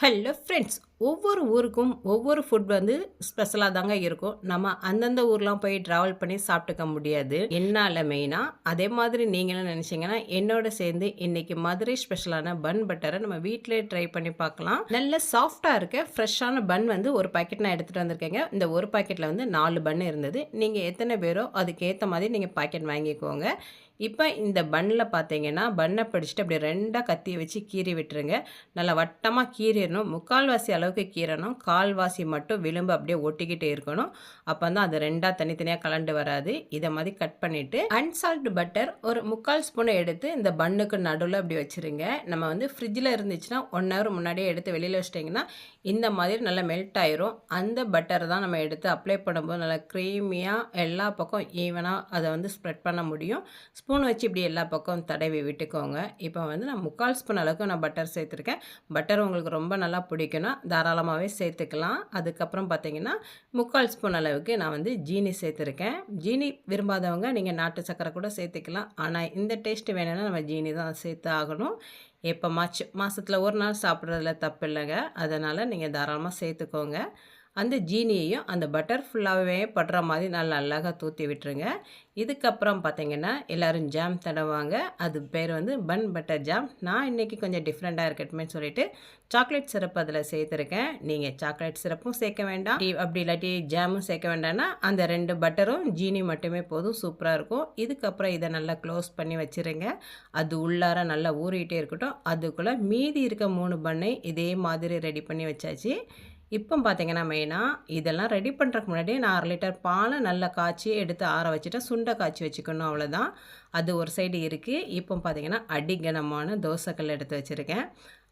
Hello friends ஒவ்வொரு ஊருக்கும் ஒவ்வொரு ஃபுட் வந்து ஸ்பெஷலாக தாங்க இருக்கும். நம்ம அந்தந்த ஊர்லாம் போய் ட்ராவல் பண்ணி சாப்பிட்டுக்க முடியாது. என்னால் மெயினாக அதே மாதிரி நீங்களும் நினச்சிங்கன்னா என்னோட சேர்ந்து இன்னைக்கு மதுரை ஸ்பெஷலான பன் பட்டரை நம்ம வீட்டிலே ட்ரை பண்ணி பார்க்கலாம். நல்ல சாஃப்டாக இருக்க ஃப்ரெஷ்ஷான பன் வந்து ஒரு பாக்கெட் நான் எடுத்துகிட்டு வந்திருக்கேங்க. இந்த ஒரு பாக்கெட்டில் வந்து நாலு பன் இருந்தது. நீங்கள் எத்தனை பேரோ அதுக்கேற்ற மாதிரி நீங்கள் பாக்கெட் வாங்கிக்கோங்க. இப்போ இந்த பன்னில் பார்த்தீங்கன்னா பன்னை பிடிச்சிட்டு அப்படி ரெண்டாக கத்தியை வச்சு கீறி விட்டுருங்க. நல்லா வட்டமாக கீறிடணும். முக்கால்வாசி அளவு அளவுக்கு கீறணும். கால்வாசி மட்டும் விளிம்பு அப்படியே ஒட்டிக்கிட்டே இருக்கணும். அப்போ தான் அது ரெண்டாக தனித்தனியாக கலண்டு வராது. இதை மாதிரி கட் பண்ணிவிட்டு அன்சால்ட் பட்டர் ஒரு முக்கால் ஸ்பூனை எடுத்து இந்த பன்னுக்கு நடுவில் அப்படி வச்சுருங்க. நம்ம வந்து ஃப்ரிட்ஜில் இருந்துச்சுன்னா ஒன் ஹவர் முன்னாடியே எடுத்து வெளியில் வச்சிட்டிங்கன்னா இந்த மாதிரி நல்லா மெல்ட் ஆயிரும். அந்த பட்டர் தான் நம்ம எடுத்து அப்ளை பண்ணும்போது நல்லா க்ரீமியாக எல்லா பக்கம் ஈவனாக அதை வந்து ஸ்ப்ரெட் பண்ண முடியும். ஸ்பூன் வச்சு இப்படி எல்லா பக்கம் தடவி விட்டுக்கோங்க. இப்போ வந்து நான் முக்கால் ஸ்பூன் அளவுக்கு நான் பட்டர் சேர்த்துருக்கேன். பட்டர் உங்களுக்கு ரொம்ப நல்லா பிடிக்குன்னா தாராளமாகவே சேர்த்துக்கலாம். அதுக்கப்புறம் பார்த்தீங்கன்னா முக்கால் ஸ்பூன் அளவுக்கு நான் வந்து ஜீனி சேர்த்துருக்கேன். ஜீனி விரும்பாதவங்க நீங்கள் நாட்டு சக்கரை கூட சேர்த்துக்கலாம். ஆனால் இந்த டேஸ்ட்டு வேணும்னா நம்ம ஜீனி தான் சேர்த்து ஆகணும். எப்போ மாச்சு மாதத்தில் ஒரு நாள் சாப்பிட்றதுல தப்பு இல்லைங்க அதனால் நீங்கள் தாராளமாக சேர்த்துக்கோங்க. அந்த ஜீனியையும் அந்த பட்டர் ஃபுல்லாகவே படுற மாதிரி நல்லா அழகாக தூற்றி விட்டுருங்க. இதுக்கப்புறம் பார்த்தீங்கன்னா எல்லோரும் ஜாம் தடவாங்க அது பேர் வந்து பன் பட்டர் ஜாம் நான் இன்றைக்கி கொஞ்சம் டிஃப்ரெண்ட்டாக இருக்கட்டுமே சொல்லிட்டு சாக்லேட் சிரப்பு அதில் சேர்த்துருக்கேன். நீங்கள் சாக்லேட் சிரப்பும் சேர்க்க வேண்டாம். அப்படி இல்லாட்டி ஜாமும் சேர்க்க வேண்டாம்னா அந்த ரெண்டு பட்டரும் ஜீனி மட்டுமே போதும். சூப்பராக இருக்கும். இதுக்கப்புறம் இதை நல்லா க்ளோஸ் பண்ணி வச்சுருங்க. அது உள்ளார நல்லா ஊறிக்கிட்டே இருக்கட்டும். அதுக்குள்ளே மீதி இருக்க மூணு பண்ணை இதே மாதிரி ரெடி பண்ணி வச்சாச்சு. இப்போ பார்த்தீங்கன்னா மெயினாக இதெல்லாம் ரெடி பண்ணுறதுக்கு முன்னாடி நான் அரை லிட்டர் பாலை நல்லா காய்ச்சி எடுத்து ஆற வச்சுட்டு சுண்டை காய்ச்சி வச்சுக்கணும் அவ்வளோதான் அது ஒரு சைடு இருக்குது இப்போ பார்த்தீங்கன்னா அடிகனமான தோசைக்கல் எடுத்து வச்சுருக்கேன்.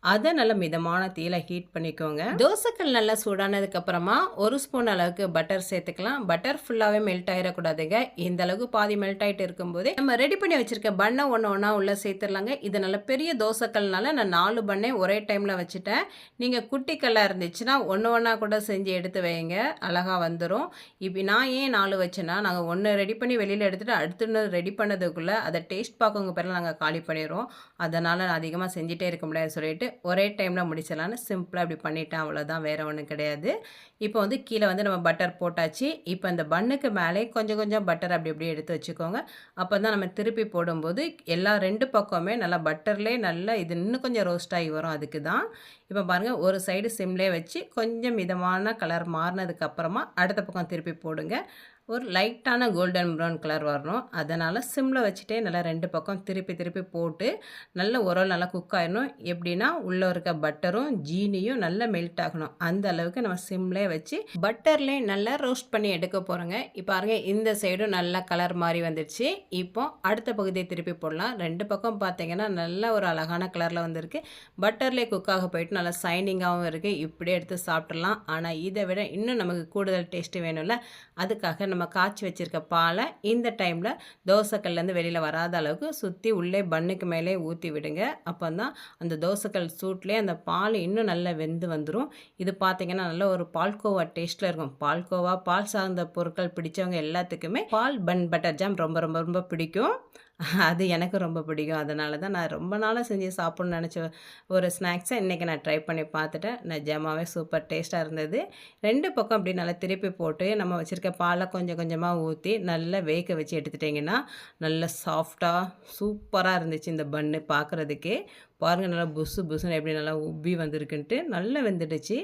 அதை நல்லா மிதமான தீயில ஹீட் பண்ணிக்கோங்க. தோசைக்கல் நல்லா சூடானதுக்கு அப்புறமா ஒரு ஸ்பூன் அளவுக்கு பட்டர் சேர்த்துக்கலாம். பட்டர் ஃபுல்லாகவே மெல்ட் ஆகிடக்கூடாதுங்க இந்த அளவுக்கு பாதி மெல்ட் ஆகிட்டு இருக்கும்போதே நம்ம ரெடி பண்ணி வச்சிருக்க பண்ணை ஒன்று ஒன்றா உள்ளே சேர்த்துடலாங்க. இது நல்ல பெரிய தோசைக்கல்னால நான் நாலு பண்ணை ஒரே டைமில் வச்சுட்டேன். நீங்கள் குட்டி கல்லாக இருந்துச்சுன்னா ஒன்று ஒன்றா கூட செஞ்சு எடுத்து வைங்க. அழகாக வந்துடும் இப்போ நான் ஏன் நாலு வச்சேன்னா நாங்கள் ஒன்று ரெடி பண்ணி வெளியில் எடுத்துகிட்டு அடுத்து ரெடி பண்ணதுக்குள்ளே அதை டேஸ்ட் பார்க்கவங்க பிறகு நாங்கள் காலி பண்ணிடுறோம். அதனால் நான் அதிகமாக செஞ்சிட்டே இருக்க முடியாது சொல்லிட்டு ஒரே டைமில் முடிச்சிடலான்னு சிம்பிளாக இப்படி பண்ணிட்டேன். அவ்வளோதான் வேறு ஒன்றும் கிடையாது. இப்போ வந்து கீழே வந்து நம்ம பட்டர் போட்டாச்சு. இப்போ அந்த பன்னுக்கு மேலே கொஞ்சம் கொஞ்சம் பட்டர் அப்படி அப்படியே எடுத்து வச்சுக்கோங்க. அப்போ தான் நம்ம திருப்பி போடும்போது எல்லா ரெண்டு பக்கமே நல்லா பட்டர்லேயே நல்லா இது இன்னும் கொஞ்சம் ரோஸ்ட் ஆகி வரும். அதுக்கு தான் இப்போ பாருங்கள் ஒரு சைடு சிம்லேயே வச்சு கொஞ்சம் மிதமான கலர் மாறினதுக்கப்புறமா அடுத்த பக்கம் திருப்பி போடுங்க. ஒரு லைட்டான கோல்டன் ப்ரௌன் கலர் வரணும். அதனால் சிம்மில் வச்சுட்டே நல்லா ரெண்டு பக்கம் திருப்பி திருப்பி போட்டு நல்ல உரம் நல்லா குக் ஆகிடணும் எப்படின்னா உள்ளே இருக்க பட்டரும் ஜீனியும் நல்லா மெல்ட் ஆகணும். அந்த அளவுக்கு நம்ம சிம்லே வச்சு பட்டர்லேயே நல்லா ரோஸ்ட் பண்ணி எடுக்க போகிறோங்க இப்போ பாருங்க இந்த சைடும் நல்லா கலர் மாதிரி வந்துடுச்சு. இப்போ அடுத்த பகுதியை திருப்பி போடலாம். ரெண்டு பக்கம் பார்த்தீங்கன்னா நல்ல ஒரு அழகான கலரில் வந்திருக்கு. பட்டர்லேயே குக்காக போயிட்டு நல்லா சைனிங்காகவும் இருக்குது இப்படியே எடுத்து சாப்பிட்றலாம் ஆனால் இதை விட இன்னும் நமக்கு கூடுதல் டேஸ்ட்டு வேணும்ல. அதுக்காக நம்ம நம்ம காய்ச்சி வச்சுருக்க பாலை இந்த டைமில் தோசைக்கல்லேருந்து வெளியில் வராத அளவுக்கு சுற்றி உள்ளே பண்ணுக்கு மேலே ஊற்றி விடுங்க. அப்போ தான் அந்த தோசைக்கல் சூட்லேயே அந்த பால் இன்னும் நல்லா வெந்து வந்துடும் இது பார்த்திங்கன்னா நல்ல ஒரு பால்கோவா டேஸ்ட்டில் இருக்கும். பால்கோவா பால் சார்ந்த பொருட்கள் பிடிச்சவங்க எல்லாத்துக்குமே பால் பன் பட்டர் ஜாம் ரொம்ப ரொம்ப ரொம்ப பிடிக்கும். அது எனக்கு ரொம்ப பிடிக்கும். அதனால தான் நான் ரொம்ப நாளாக செஞ்சு சாப்பிட்ணுன்னு நினச்ச ஒரு ஸ்நாக்ஸை இன்றைக்கி நான் ட்ரை பண்ணி பார்த்துட்டேன். நிஜமாகவே சூப்பர் டேஸ்ட்டாக இருந்தது. ரெண்டு பக்கம் அப்படி நல்லா திருப்பி போட்டு நம்ம வச்சுருக்க பாலை கொஞ்சம் கொஞ்சமாக ஊற்றி நல்லா வேக வச்சு எடுத்துட்டிங்கன்னா நல்ல சாஃப்டாக சூப்பராக இருந்துச்சு இந்த பன்னு பார்க்குறதுக்கே. பாருங்கள் நல்லா புசு புசுன்னு எப்படி நல்லா உப்பி வந்திருக்குன்ட்டு நல்லா வெந்துடுச்சு.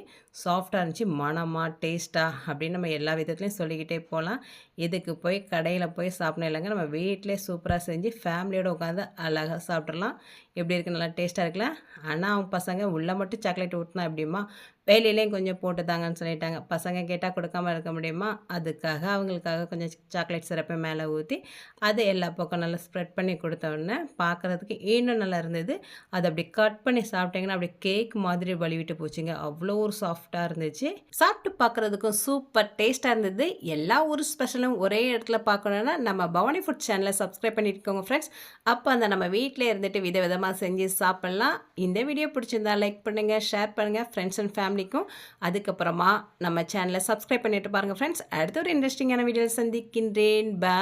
சாஃப்டாக இருந்துச்சு மனமாக டேஸ்ட்டாக அப்படின்னு நம்ம எல்லா விதத்துலையும் சொல்லிக்கிட்டே போகலாம் இதுக்கு போய் கடையில் போய் சாப்பிடணும் இல்லைங்க நம்ம வீட்டிலே சூப்பராக செஞ்சு ஃபேமிலியோடு உட்காந்து அழகாக சாப்பிட்றலாம் எப்படி இருக்குது நல்லா டேஸ்ட்டாக இருக்குல்ல? ஆனால் அவங்க பசங்க உள்ளே மட்டும் சாக்லேட் ஊட்டினா எப்படிமா வேலையிலையும் கொஞ்சம் போட்டு தாங்கன்னு சொல்லிட்டாங்க. பசங்க கேட்டால் கொடுக்காம இருக்க முடியுமா? அதுக்காக அவங்களுக்காக கொஞ்சம் சாக்லேட் சிறப்பை மேலே ஊற்றி அதை எல்லா பக்கம் நல்லா ஸ்ப்ரெட் பண்ணி கொடுத்த உடனே பார்க்குறதுக்கு இன்னும் நல்லா இருந்தது. அதை அப்படி கட் பண்ணி சாப்பிட்டிங்கன்னா அப்படி கேக் மாதிரி வழிவிட்டு போச்சுங்க. அவ்வளோ ஒரு சாஃப்டாக இருந்துச்சு. சாப்பிட்டு பார்க்குறதுக்கும் சூப்பர் டேஸ்ட்டாக இருந்தது. எல்லா ஊர் ஸ்பெஷலும் ஒரே இடத்துல பார்க்கணுன்னா நம்ம பவானி ஃபுட் சேனலை சப்ஸ்கிரைப் பண்ணியிருக்கோங்க ஃப்ரெண்ட்ஸ் அப்போ அந்த நம்ம வீட்டிலே இருந்துட்டு வித விதமாக செஞ்சு சாப்பிட்லாம். இந்த வீடியோ பிடிச்சிருந்தா லைக் பண்ணுங்கள் ஷேர் பண்ணுங்கள் ஃப்ரெண்ட்ஸ் அண்ட் ஃபேமிலி ஃபேமிலிக்கும் அதுக்கப்புறமா நம்ம சேனலை சப்ஸ்கிரைப் பண்ணிட்டு பாருங்கள் ஃப்ரெண்ட்ஸ் அடுத்த ஒரு இன்ட்ரெஸ்டிங்கான வீடியோ சந்திக்கின்றேன். பா